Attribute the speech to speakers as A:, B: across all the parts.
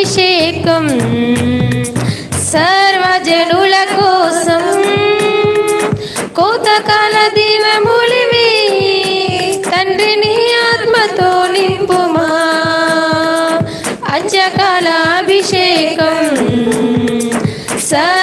A: అభిషేకం సర్వజనుల కోసం. కోతకాల దివములివి తండ్రిని ఆత్మతో నింపుమా. అచ్చకాల అభిషేకం సర్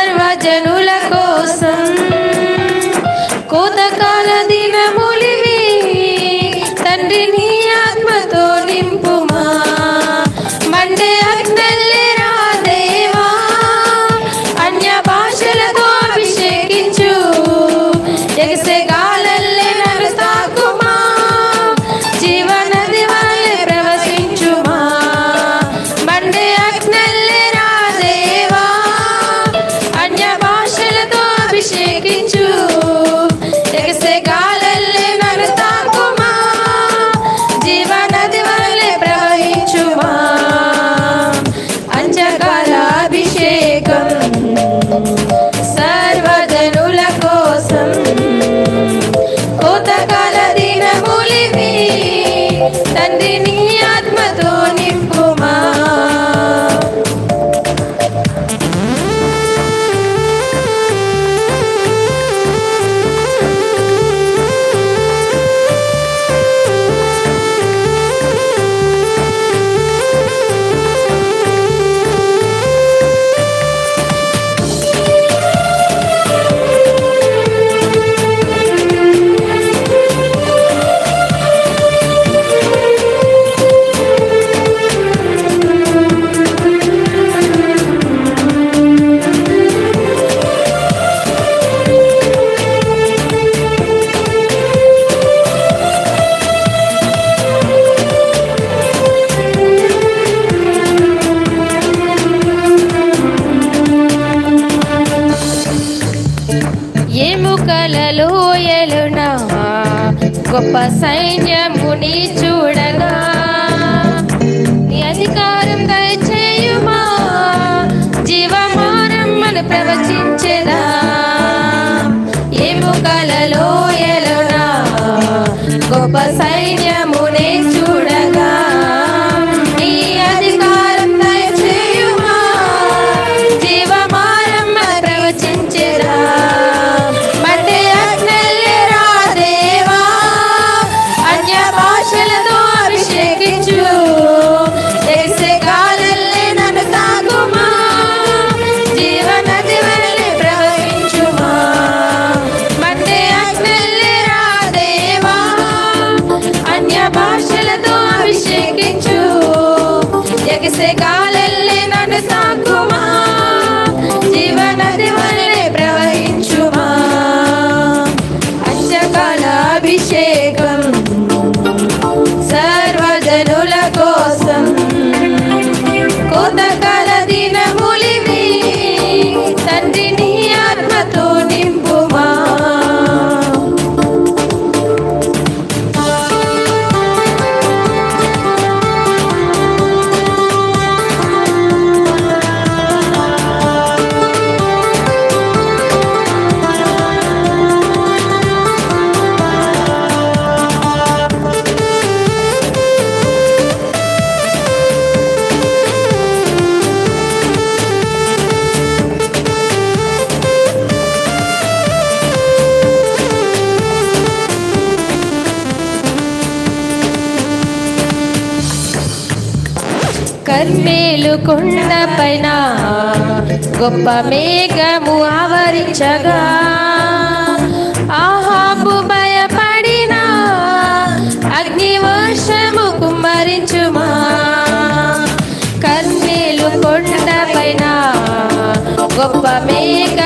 A: సైన్యముని చూడగా. నీ అధికారం దయచేయుమా. జీవమానం మన ప్రవచించేదా. ఏముకలలో ఎలునా గొప్ప సైన్యము で కర్మేలు కొండ పైన గొప్ప మేఘము ఆవరించగా. ఆహాబు భయపడిన అగ్ని వర్షము కుమ్మరించుమా. కర్మేలు కొండ పైన గొప్ప మేఘ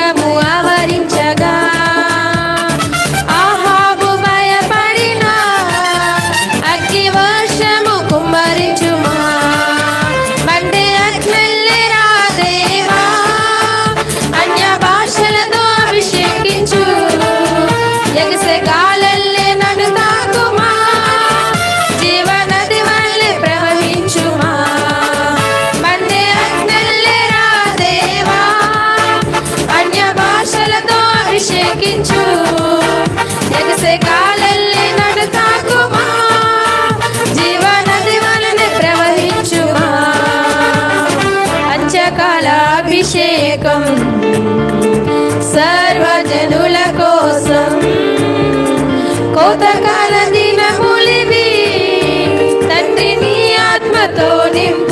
A: కోతకాల దినములివి తండ్రిని ఆత్మతో నింపు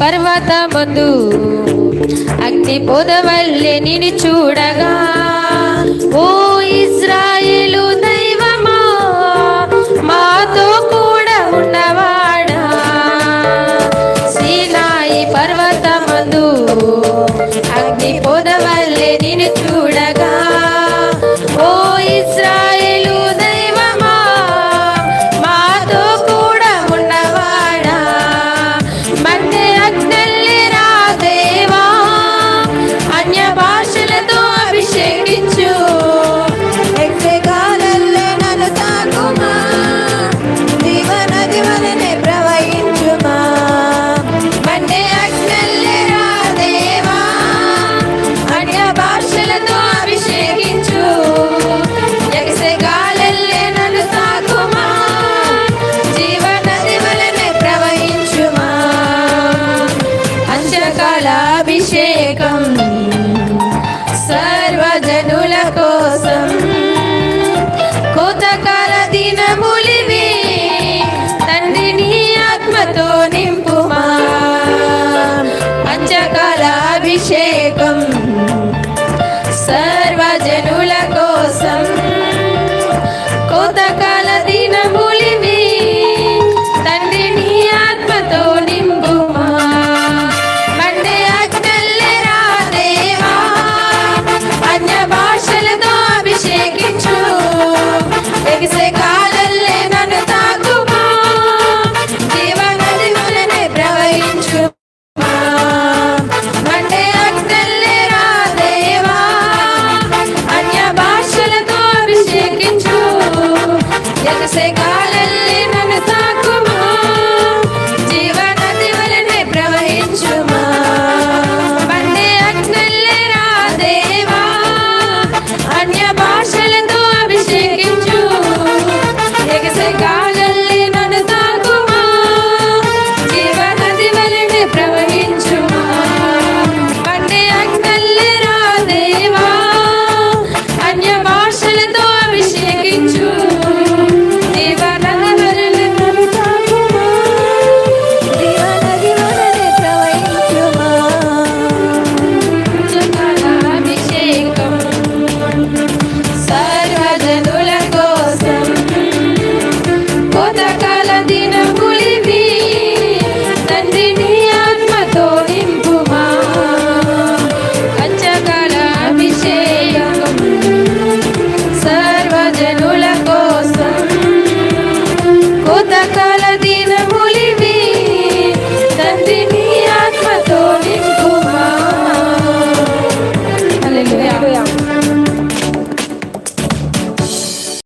A: పర్వత మందు అగ్ని పొదవల్లే నిని చూడగా. ఓ Aleluya.